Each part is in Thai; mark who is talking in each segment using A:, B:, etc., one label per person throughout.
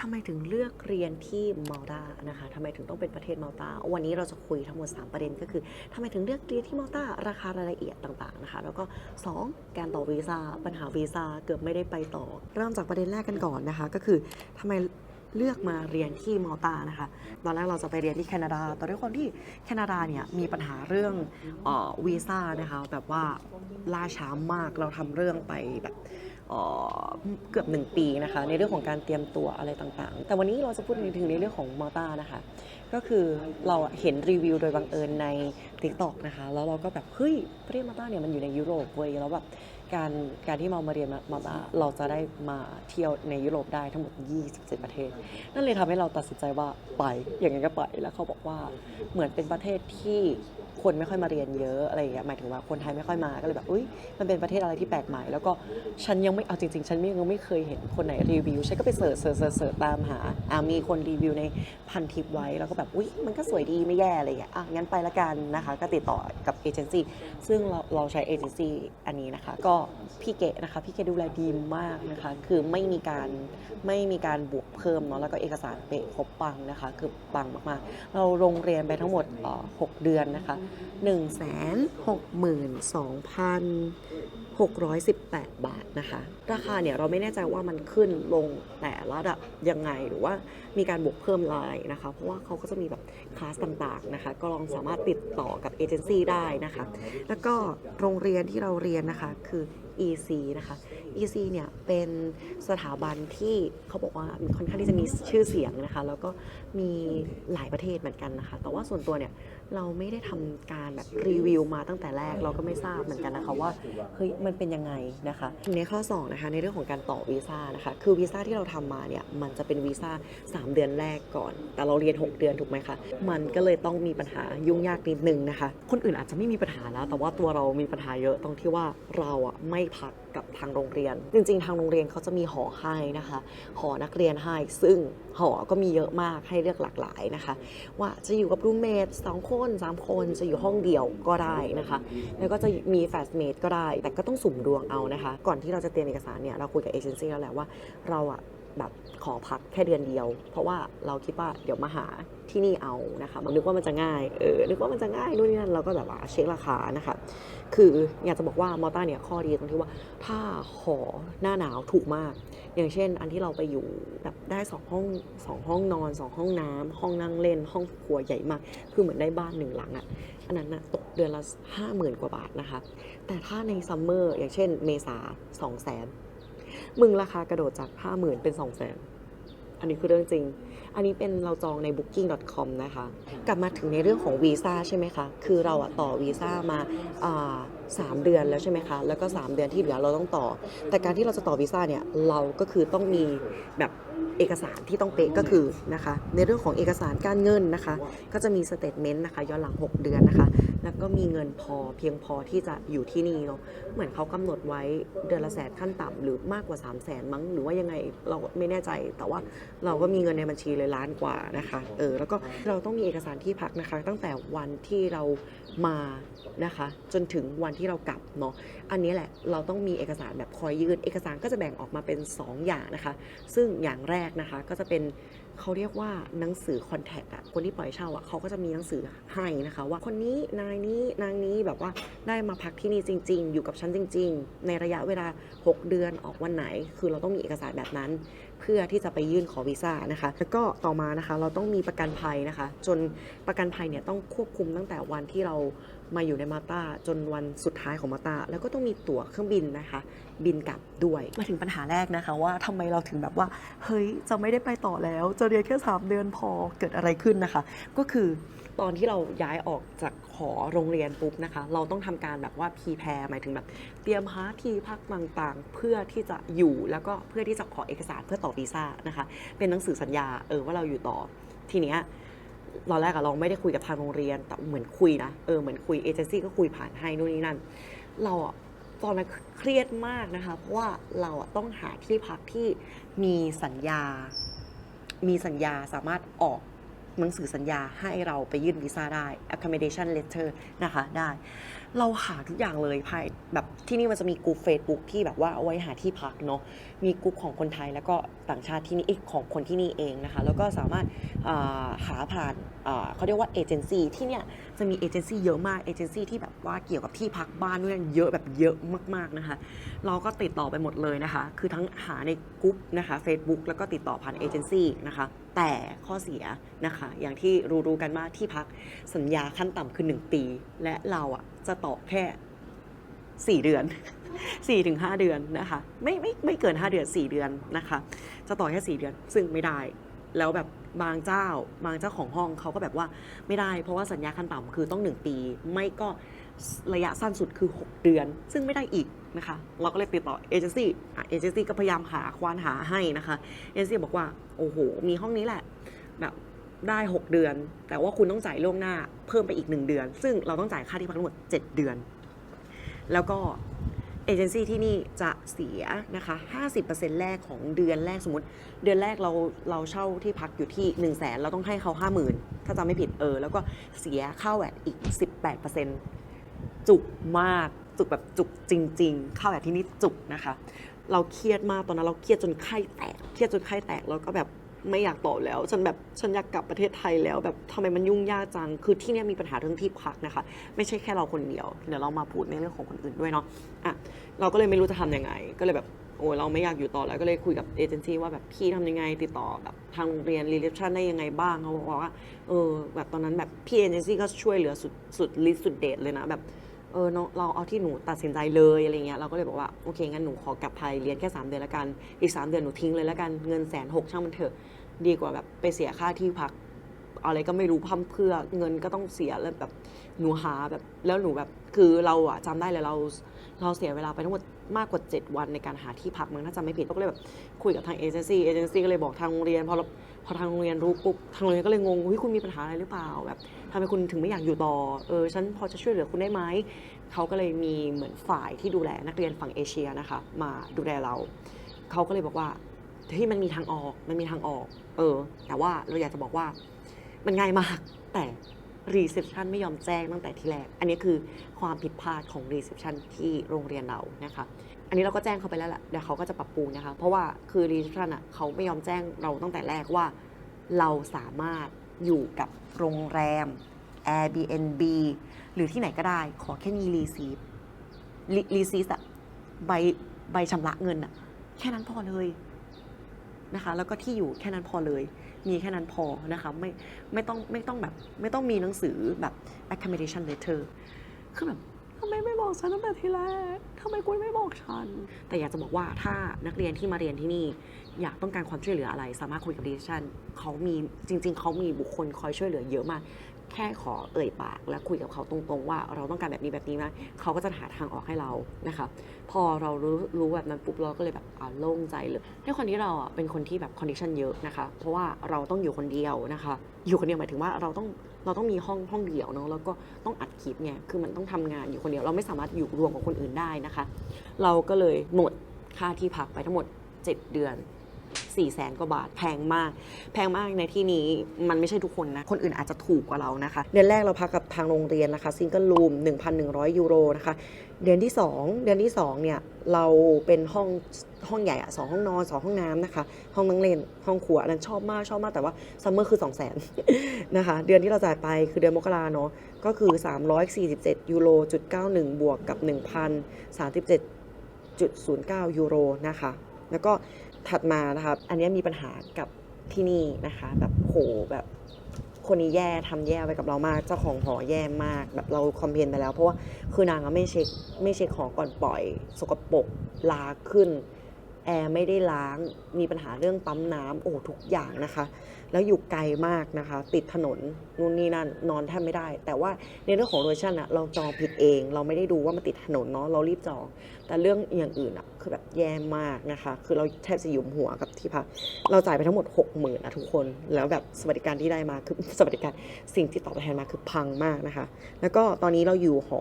A: ทำไมถึงเลือกเรียนที่มาลตานะคะทำไมถึงต้องเป็นประเทศมาลตา วันนี้เราจะคุยทั้งหมด 3 ประเด็นก็คือทำไมถึงเลือกเรียนที่มาลตา ราคารายละเอียดต่างๆนะคะ แล้วก็ 2 การต่อวีซ่า ปัญหาวีซ่าเกือบไม่ได้ไปต่อ เริ่มจากประเด็นแรกกันก่อนนะคะ ก็คือทำไมเลือกมาเรียนที่มาลตานะคะ ตอนแรกเราจะไปเรียนที่แคนาดา แต่ด้วยความที่แคนาดาเนี่ยมีปัญหาเรื่องออวีซ่านะคะ แบบว่าล่าช้ามาก เราทำเรื่องไปแบบ เกือบหนึ่งปีนะคะในเรื่องของการเตรียมตัวอะไรต่างๆ แต่วันนี้เราจะพูดถึงในเรื่องของมาลตานะคะก็คือเราเห็นรีวิวโดยบังเอิญใน t ิ k t o k นะคะแล้วเราก็แบบเฮ้ยประเทศมาลตาเนี่ยมันอยู่ในยุโรปเว้ยแล้วแบบการการที่เรามาเรียนมาลตาเราจะได้มาเที่ยวในยุโรปได้ทั้งหมด 27 ประเทศ นั่นเลยทำให้เราตัดสินใจว่าไปอย่างนั้นก็ไปแล้วเขาบอกว่าเหมือนเป็นประเทศที่ คนไม่ค่อยมาเรียนเยอะอะไรอย่างเงี้ยหมายถึงว่าคนไทยไม่ค่อยมาก็เลยแบบอุ้ยมันเป็นประเทศอะไรที่แปลกใหม่ แล้วก็ฉันยังไม่เอาจริง ๆ ฉันยังไม่เคยเห็นคนไหนรีวิวฉันก็ไปเสิร์ชเสิร์ชเสิร์ชตามหาอ่ามีคนรีวิวในพันทิปไว้ แล้วก็แบบอุ้ยมันก็สวยดีไม่แย่อะไรอย่างเงี้ยอะงั้นไปละกันนะคะ ก็ติดต่อกับเอเจนซี่ซึ่งเราเราใช้เอเจนซี่อันนี้นะคะ ก็พี่เกะนะคะพี่เกะดูแลดีมากนะคะ คือไม่มีการไม่มีการบวกเพิ่มเนาะแล้วก็เอกสารเป๊ะครบปังนะคะ คือปังมากๆ เราโรงเรียนไปทั้งหมด 6 เดือนนะคะ1 6 2 618 บาทนะคะ ราคาเนี่ยเราไม่แน่ใจว่ามันขึ้นลงแต่ละระดับยังไงหรือว่ามีการบวกเพิ่มลายนะคะ เพราะว่าเขาก็จะมีแบบคลาสต่างๆนะคะ ก็ลองสามารถติดต่อกับเอเจนซี่ได้นะคะ แล้วก็โรงเรียนที่เราเรียนนะคะคือ EC นะคะ EC เนี่ยเป็นสถาบันที่เขาบอกว่ามีค่อนข้างที่จะมีชื่อเสียงนะคะ แล้วก็มีหลายประเทศเหมือนกันนะคะ แต่ว่าส่วนตัวเนี่ย เราไม่ได้ทำการแบบรีวิวมาตั้งแต่แรกเราก็ไม่ทราบเหมือนกันนะคะว่าเฮ้ยมันเป็นยังไงนะคะทีนี้ข้อ2นะคะในเรื่องของการต่อวีซ่านะคะคือวีซ่าที่เราทำมาเนี่ยมันจะเป็นวีซ่า3 เดือนแรกก่อน แต่เราเรียน 6 เดือนถูกไหมคะมันก็เลยต้องมีปัญหายุ่งยากนิดนึงนะคะ คนอื่นอาจจะไม่มีปัญหานะแต่ว่าตัวเรามีปัญหาเยอะตรงที่ว่าเราอะไม่พัก กับทางโรงเรียน จริง ๆ ทางโรงเรียนเขาจะมีหอให้นะคะหอนักเรียนให้ ซึ่งหอก็มีเยอะมากให้เลือกหลากหลายนะคะ ว่าจะอยู่กับรูมเมทสองคนสามคนจะอยู่ห้องเดียวก็ได้นะคะ แล้วก็จะมีแฟสเมทก็ได้ แต่ก็ต้องสุ่มดวงเอานะคะ ก่อนที่เราจะเตรียมเอกสารเนี่ยเราคุยกับเอเจนซี่แล้วแหละว่าเราอะแบบ ขอพักแค่เดือนเดียว เพราะว่าเราคิดว่าเดี๋ยวมาหาที่นี่เอานะคะมันนึกว่ามันจะง่ายเออนึกว่ามันจะง่ายนู่นนี่นั่นเราก็แบบว่าเช็คราคานะคะ คืออยากจะบอกว่ามอต้าเนี่ยข้อดีตรงที่ว่าถ้าหอหน้าหนาวถูกมาก อย่างเช่น อันที่เราไปอยู่แบบได้สองห้องสองห้องนอนสองห้องน้ำห้องนั่งเล่น ห้องครัวใหญ่มาก คือเหมือนได้บ้านหนึ่งหลังอะ่ะอันนั้นนะตกเดือนละห้าหมื่นกว่าบาทนะคะ แต่ถ้าในซัมเมอร์อย่างเช่นเมษาสองแสน มึงราคากระโดดจากห้าหมื่นเป็นสองแสนอันนี้คือเรื่องจริง อันนี้เป็นเราจองใน booking.com นะคะ กลับมาถึงในเรื่องของวีซ่าใช่ไหมคะ คือเราอะต่อวีซ่ามาอ่าสามเดือนแล้วใช่ไหมคะ แล้วก็ 3 เดือนที่เหลือเราต้องต่อ แต่การที่เราจะต่อวีซ่าเนี่ย เราก็คือต้องมีแบบ เอกสารที่ต้องเป๊ะก็คือนะคะในเรื่องของเอกสารการเงินนะคะ ก็จะมีสเตทเมนต์นะคะย้อนหลัง 6 เดือนนะคะ แล้วก็มีเงินพอเพียงพอที่จะอยู่ที่นี่เนาะเหมือนเขากำหนดไว้เดือนละแสนขั้นต่ำหรือมากกว่า 3 0 0แสนมั้งหรือว่ายังไงเราไม่แน่ใจ แต่ว่าเราก็มีเงินในบัญชีเลยล้านกว่านะคะเออแล้วก็เราต้องมีเอกสารที่พักนะคะ ตั้งแต่วันที่เรามานะคะ จนถึงวันที่เรากลับเนาะอันนี้แหละเราต้องมีเอกสารแบบคอยยืน เอกสารก็จะแบ่งออกมาเป็น 2 อย่างนะคะ ซึ่งอย่างแรกนะคะก็จะเป็นเขาเรียกว่าหนังสือคอนแทคอะคนที่ปล่อยเช่าอะเขาก็จะมีหนังสือให้นะคะ ว่าคนนี้นายนี้นางนี้แบบว่าได้มาพักที่นี่จริง ๆ อยู่กับฉันจริง ๆ ในระยะเวลา 6 เดือนออกวันไหน คือเราต้องมีเอกสารแบบนั้น เพื่อที่จะไปยื่นขอวีซ่านะคะ แล้วก็ต่อมานะคะเราต้องมีประกันภัยนะคะ จนประกันภัยเนี่ยต้องควบคุมตั้งแต่วันที่เรามาอยู่ในมาตาจนวันสุดท้ายของมาตาแล้วก็ต้องมีตั๋วเครื่องบินนะคะ บินกลับด้วยมาถึงปัญหาแรกนะคะว่าทำไมเราถึงแบบว่า เฮ้ยจะไม่ได้ไปต่อแล้ว จะเรียนแค่3เดือนพอเกิดอะไรขึ้นนะคะ ก็คือ ตอนที่เราย้ายออกจากหอโรงเรียนปุ๊บนะคะ เราต้องทำการแบบว่าพีแพรหมายถึงแบบ เตรียมหาที่พักต่างๆ เพื่อที่จะอยู่แล้วก็เพื่อที่จะขอเอกสารเพื่อต่อวีซ่านะคะ เป็นหนังสือสัญญาเออว่าเราอยู่ต่อทีเนี้ยตอนแรกอะเราไม่ได้คุยกับทางโรงเรียนแต่เหมือนคุยนะเออเหมือนคุยเอเจนซี่ก็คุยผ่านให้นู่นนี่นั่น เราอะตอนนั้นเครียดมากนะคะ เพราะว่าเราอะต้องหาที่พักที่มีสัญญา มีสัญญาสามารถออก หนังสือสัญญาให้เราไปยื่นวีซ่าได้ accommodation letter นะคะได้ เราหาทุกอย่างเลยภายแบบที่นี่มันจะมีกลุ่ม Facebook ที่แบบว่าเอาไว้หาที่พักเนาะมีกลุ่มของคนไทยแล้วก็ต่างชาติที่นี่เอกของคนที่นี่เองนะคะ แล้วก็สามารถาหาผ่าน เขาเรียกว่าเอเจนซี่ที่เนี่ยจะมีเอเจนซี่เยอะมากเอเจนซี่ที่แบบว่าเกี่ยวกับที่พักบ้านด้วยเยอะแบบเยอะมากๆนะคะ เราก็ติดต่อไปหมดเลยนะคะ คือทั้งหาในกลุ่มนะคะ Facebook แล้วก็ติดต่อผ่านเอเจนซี่นะคะแต่ข้อเสียนะคะ อย่างที่รู้ๆกันว่าที่พักสัญญาขั้นต่ำคือ 1 ปี และเราอะจะต่อแค่ 4 เดือน4ถึง5เดือนนะคะ ไม่ไม่ไม่เกิน 5 เดือน 4 เดือนนะคะ จะต่อแค่ 4 เดือน ซึ่งไม่ได้ แล้วแบบบางเจ้า บางเจ้าของห้องเขาก็แบบว่าไม่ได้ เพราะว่าสัญญาขั้นต่ำคือต้อง 1 ปี ไม่ก็ระยะสั้นสุดคือ 6 เดือน ซึ่งไม่ได้อีกนะคะ เราก็เลยติดต่อเอเจนซี่เอเจนซี่ก็พยายามหาควานหาให้นะคะเอเจนซี่บอกว่าโอ้โห มีห้องนี้แหละแบบได้ 6 เดือน แต่ว่าคุณต้องจ่ายล่วงหน้าเพิ่มไปอีก 1 เดือน ซึ่งเราต้องจ่ายค่าที่พักทั้งหมด 7 เดือน แล้วก็ เอเจนซี่ที่นี่จะเสียนะคะ 50%แรกของเดือนแรกสมมติ เดือนแรกเราเราเช่าที่พักอยู่ที่ 1 0 0 0 0แสนเราต้องให้เขา 50,000 ถ้าจำไม่ผิดเออ แล้วก็เสียค่าแวดอีก 18%จุกมากจุกแบบจุกจริง ๆ ค่าแวดที่นี่จุกนะคะ เราเครียดมากตอนนั้นเราเครียดจนไข้แตก เครียดจนไข้แตกแล้วก็แบบ ไม่อยากต่อแล้ว ฉันแบบฉันอยากกลับประเทศไทยแล้ว แบบทำไมมันยุ่งยากจัง คือที่นี่มีปัญหาเรื่องที่พักนะคะ ไม่ใช่แค่เราคนเดียว เดี๋ยวเรามาพูดในเรื่องของคนอื่นด้วยเนาะอะเราก็เลยไม่รู้จะทำยังไง ก็เลยแบบโอ้เราไม่อยากอยู่ต่อแล้วก็เลยคุยกับเอเจนซี่ว่าแบบพี่ทำยังไงติดต่อแบบทางโรงเรียนรีเ p ชันได้ยังไงบ้างเขาบอกว่าเออแบบตอนนั้นแบบพี่เอเจนซี่ก็ช่วยเหลือสุดสุดลิสุดเดทเลยนะแบบ เออเนอะเราเอาที่หนูตัดสินใจเลยอะไรเงี้ยเราก็เลยบอกว่าโอเคงั้นหนูขอกลับไทยเรียนแค่3เดือนละกันอีก3เดือนหนูทิ้งเลยละกันเงินแสนหกช่างมันเถอะดีกว่าแบบไปเสียค่าที่พักอะไรก็ไม่รู้พั่มเพื่อเงินก็ต้องเสียแล้วแบบหนูหาแบบแล้วหนูแบบคือเราอะจำได้เลยเรา เราเสียเวลาไปทั้งหมดมากกว่า 7 วันในการหาที่พักมั้งถ้าจำไม่ผิดเราก็เลยแบบคุยกับทางเอเจนซี่เอเจนซี่ก็เลยบอกทางโรงเรียนพอเราพอทางโรงเรียนรู้ปุ๊บทางโรงเรียนก็เลยงงเฮ้ยคุณมีปัญหาอะไรหรือเปล่าแบบทำไมคุณถึงไม่อยากอยู่ต่อเออฉันพอจะช่วยเหลือคุณได้ไหมเขาก็เลยมีเหมือนฝ่ายที่ดูแลนักเรียนฝั่งเอเชียนะคะมาดูแลเราเขาก็เลยบอกว่าที่มันมีทางออกมันมีทางออก เออ แต่ว่าเราอยากจะบอกว่ามันง่ายมากแต่ รีเซพชันไม่ยอมแจ้งตั้งแต่ทีแรก อันนี้คือความผิดพลาดของรีเซพชันที่โรงเรียนเรานะคะอันนี้เราก็แจ้งเขาไปแล้วแหละเดี๋ยวเขาก็จะปรับปรุงนะคะ เพราะว่าคือรีเซพชันอะเขาไม่ยอมแจ้งเราตั้งแต่แรกว่า เราสามารถอยู่กับโรงแรม Airbnb หรือที่ไหนก็ได้ ขอแค่มีรีซีฟรีซีสอะใบใบชำระเงินอะแค่นั้นพอเลย นะคะ แล้วก็ที่อยู่แค่นั้นพอเลย มีแค่นั้นพอนะคะไม่ไม่ต้องไม่ต้องแบบไม่ต้องมีหนังสือแบบ accommodation letter คือแบบทำไมไม่บอกฉันตั้งแต่ทีแรกทำไมคุณไม่บอกฉัน แต่อยากจะบอกว่าถ้านักเรียนที่มาเรียนที่นี่ อยากต้องการความช่วยเหลืออะไร สามารถคุยกับดิฉันเขามีจริง ๆ เขามีบุคคลคอยช่วยเหลือเยอะมาก แค่ขอเอ่ยปาก และคุยกับเขาตรงๆ ว่าเราต้องการแบบนี้แบบนี้นะเขาก็จะหาทางออกให้เรานะคะพอเรารู้รู้แบบนั้นปุ๊บเราก็เลยแบบอ่าโล่งใจเลยด้วยความที่เราอะเป็นคนที่แบบคอนดิชันเยอะนะคะ เพราะว่าเราต้องอยู่คนเดียวนะคะ อยู่คนเดียวหมายถึงว่าเราต้องเราต้องมีห้องห้องเดียวเนาะแล้วก็ต้องอัดคลิปไงคือมันต้องทำงานอยู่คนเดียวเราไม่สามารถอยู่รวมกับคนอื่นได้นะคะ เราก็เลยหมดค่าที่พักไปทั้งหมด 7 เดือน 4 0 0แสนกว่าบาทแพงมาก แพงมากในที่นี้มันไม่ใช่ทุกคนนะ คนอื่นอาจจะถูกกว่าเรานะคะ เดือนแรกเราพักกับทางโรงเรียนนะคะซิงเกิลรูม1,100 ยูโรนะคะ เดือนที่ 2 เดือนที่ 2 เนี่ย เราเป็นห้องห้องใหญ่อะสองห้องนอนสองห้องน้ำนะคะ ห้องนั่งเล่นห้องครัวอันนั้นชอบมากชอบมากแต่ว่าซัมเมอร์คือ2 0 0 0 0นนะคะ เดือนที่เราจ่ายไปคือเดือนมกราเนาะก็คือ 347ยูโรจุด91 บวกกับ 1,037.09 ยูโรนะคะ แล้วก็ ถัดมานะคะอันนี้มีปัญหากับที่นี่นะคะ แบบโหแบบคนนี้แย่ทำแย่ไปกับเรามาก เจ้าของหอแย่มาก แบบเราคอมเพลนไปแล้ว เพราะว่าคือนางอะไม่เช็คไม่เช็คของก่อนปล่อย สกปรกลาขึ้นแอร์ไม่ได้ล้างมีปัญหาเรื่องปั๊มน้ำโอ้ทุกอย่างนะคะ แล้วอยู่ไกลมากนะคะ ติดถนนนู่นนี่นั่นนอนแทบไม่ได้ แต่ว่าในเรื่องของโลชั่นอะเราจองผิดเอง เราไม่ได้ดูว่ามันติดถนนเนาะเรารีบจอง แต่เรื่องอย่างอื่นอะคือแบบแย่มากนะคะ คือเราแทบจะยุมหัวกับที่พัก เราจ่ายไปทั้งหมด 6 0,000นะทุกคน แล้วแบบสวัสดิการที่ได้มาคือสวัสดิการสิ่งที่ตอบแทนมาคือพังมากนะคะ แล้วก็ตอนนี้เราอยู่หอ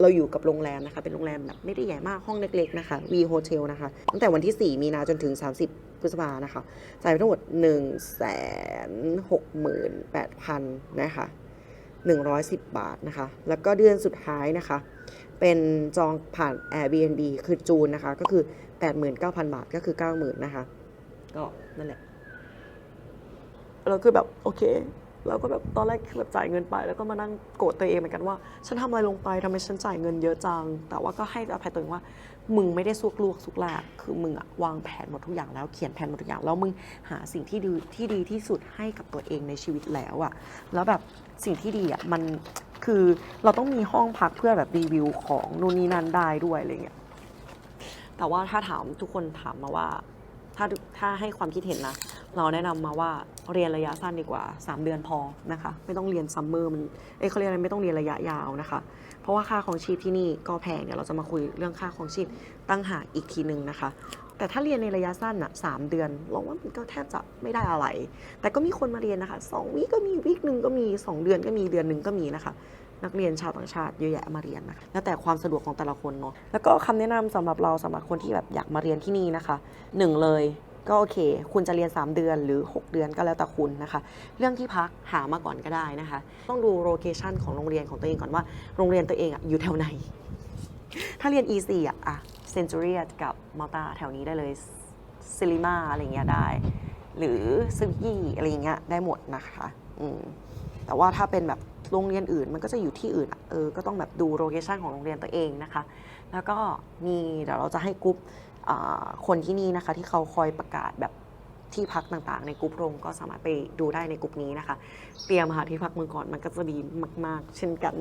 A: เราอยู่กับโรงแรมนะคะ เป็นโรงแรมแบบไม่ได้ใหญ่มาก ห้องเล็กๆนะคะ V Hotel นะคะ ตั้งแต่วันที่ 4 มีนาจนถึง 30พฤษภานะคะ จ่ายไปทั้งหมด 1 6 8 0 0 0นะคะ110 บาทนะคะ แล้วก็เดือนสุดท้ายนะคะ เป็นจองผ่าน Airbnb คือจูนนะคะ ก็คือ 89,000 บาทก็คือ 90,000นะคะ ก็นั่นแหละเราคือแบบโอเคเราก็แบบตอนแรกคือแบบจ่ายเงินไป แล้วก็มานั่งโกรธตัวเองเหมือนกันว่า ฉันทำอะไรลงไปทำไมฉันจ่ายเงินเยอะจัง แต่ว่าก็ให้อภัยตัวเองว่า มึงไม่ได้สุกลวกสุกลากคือมึงอะวางแผนหมดทุกอย่างแล้วเขียนแผนหมดทุกอย่างแล้วมึงหาสิ่งที่ดีที่ดีที่สุดให้กับตัวเองในชีวิตแล้วอะแล้วแบบสิ่งที่ดีอะมันคือเราต้องมีห้องพักเพื่อแบบรีวิวของนู่นนี่นั่นได้ด้วยอะไรเงี้ยแต่ว่าถ้าถามทุกคนถามมาว่า ถ้าถ้าให้ความคิดเห็นนะ เราแนะนำมาว่าเรียนระยะสั้นดีกว่า 3 เดือนพอนะคะ ไม่ต้องเรียนซัมเมอร์มันเอ้เขาเรียกอะไรไม่ต้องเรียนระยะยาวนะคะ เพราะว่าค่าของชีพที่นี่ก็แพงเดี๋ยวเราจะมาคุยเรื่องค่าของชีพตั้งหากอีกทีหนึ่งนะคะ แต่ถ้าเรียนในระยะสั้นอะสามเดือนเราว่ามันก็แทบจะไม่ได้อะไร แต่ก็มีคนมาเรียนนะคะสองวีก็มีวีคหนึ่งก็มีสองเดือนก็มีเดือนหนึ่งก็มีนะคะนักเรียนชาวต่างชาติเยอะแยะมาเรียนนะคะแล้วแต่ความสะดวกของแต่ละคนเนาะแล้วก็คำแนะนำสำหรับเราสำหรับคนที่แบบอยากมาเรียนที่นี่นะคะหนึ่งเลย ก็โอเค คุณจะเรียน 3 เดือนหรือ 6 เดือนก็แล้วแต่คุณนะคะ เรื่องที่พักหามาก่อนก็ได้นะคะ ต้องดูโลเคชันของโรงเรียนของตัวเองก่อนว่าโรงเรียนตัวเองอะอยู่แถวไหน ถ้าเรียน E4 อะอะเซนจูเรียกับมอตาแถวนี้ได้เลยซิลิมาอะไรเงี้ยได้ หรือซึงยี่อะไรเงี้ยได้หมดนะคะอืมแต่ว่าถ้าเป็นแบบโรงเรียนอื่นมันก็จะอยู่ที่อื่นเออก็ต้องแบบดูโลเคชันของโรงเรียนตัวเองนะคะ แล้วก็มีเดี๋ยวเราจะให้กรุ๊ป คนที่นี่นะคะที่เขาคอยประกาศแบบที่พักต่างๆ ในกรุ๊ปโรงก็สามารถไปดูได้ในกรุ๊ปนี้นะคะ เตรียมหาที่พักมือก่อนมันก็จะดีมาก ๆ เช่นกัน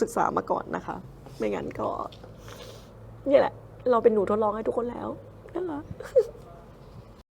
A: ศึกษามาก่อนนะคะ ไม่งั้นก็นี่แหละ เราเป็นหนูทดลองให้ทุกคนแล้วนั่นแหละ